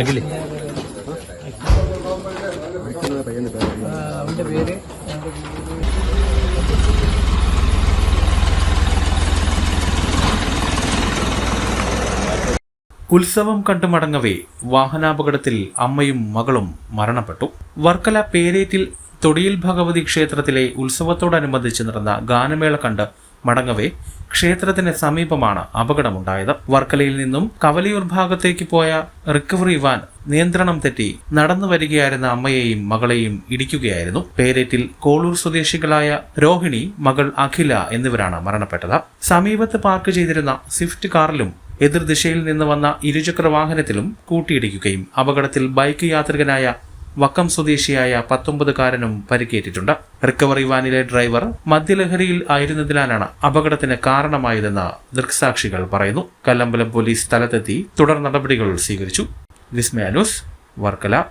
അഖിലേ. ഉത്സവം കണ്ടു മടങ്ങവേ വാഹനാപകടത്തിൽ അമ്മയും മകളും മരണപ്പെട്ടു. വർക്കല പേരേറ്റിൽ തൊടിയിൽ ഭഗവതി ക്ഷേത്രത്തിലെ ഉത്സവത്തോടനുബന്ധിച്ച് നടന്ന ഗാനമേള കണ്ട് മടങ്ങവേ. ക്ഷേത്രത്തിന് സമീപമാണ് അപകടമുണ്ടായത്. വർക്കലയിൽ നിന്നും കവലിയൂർ ഭാഗത്തേക്ക് പോയ റിക്കവറി വാൻ നിയന്ത്രണം തെറ്റി നടന്നു വരികയായിരുന്ന അമ്മയെയും മകളെയും ഇടിക്കുകയായിരുന്നു. പേരേറ്റിൽ കോളൂർ സ്വദേശികളായ രോഹിണി മകൾ അഖില എന്നിവരാണ് മരണപ്പെട്ടത്. സമീപത്ത് പാർക്ക് ചെയ്തിരുന്ന സ്വിഫ്റ്റ് കാറിലും എതിർദിശയിൽ നിന്ന് വന്ന ഇരുചക്ര വാഹനത്തിലും കൂട്ടിയിടിക്കുകയും അപകടത്തിൽ ബൈക്ക് യാത്രികനായ വക്കം സ്വദേശിയായ പത്തൊമ്പതുകാരനും പരിക്കേറ്റിട്ടുണ്ട്. റിക്കവറി വാനിലെ ഡ്രൈവർ മദ്യലഹരിയിൽ ആയിരുന്നതിനാലാണ് അപകടത്തിന് കാരണമായതെന്ന് ദൃക്സാക്ഷികൾ പറയുന്നു. കല്ലമ്പലം പോലീസ് സ്ഥലത്തെത്തി തുടർ നടപടികൾ സ്വീകരിച്ചു. വിസ്മയ ന്യൂസ് വർക്കല.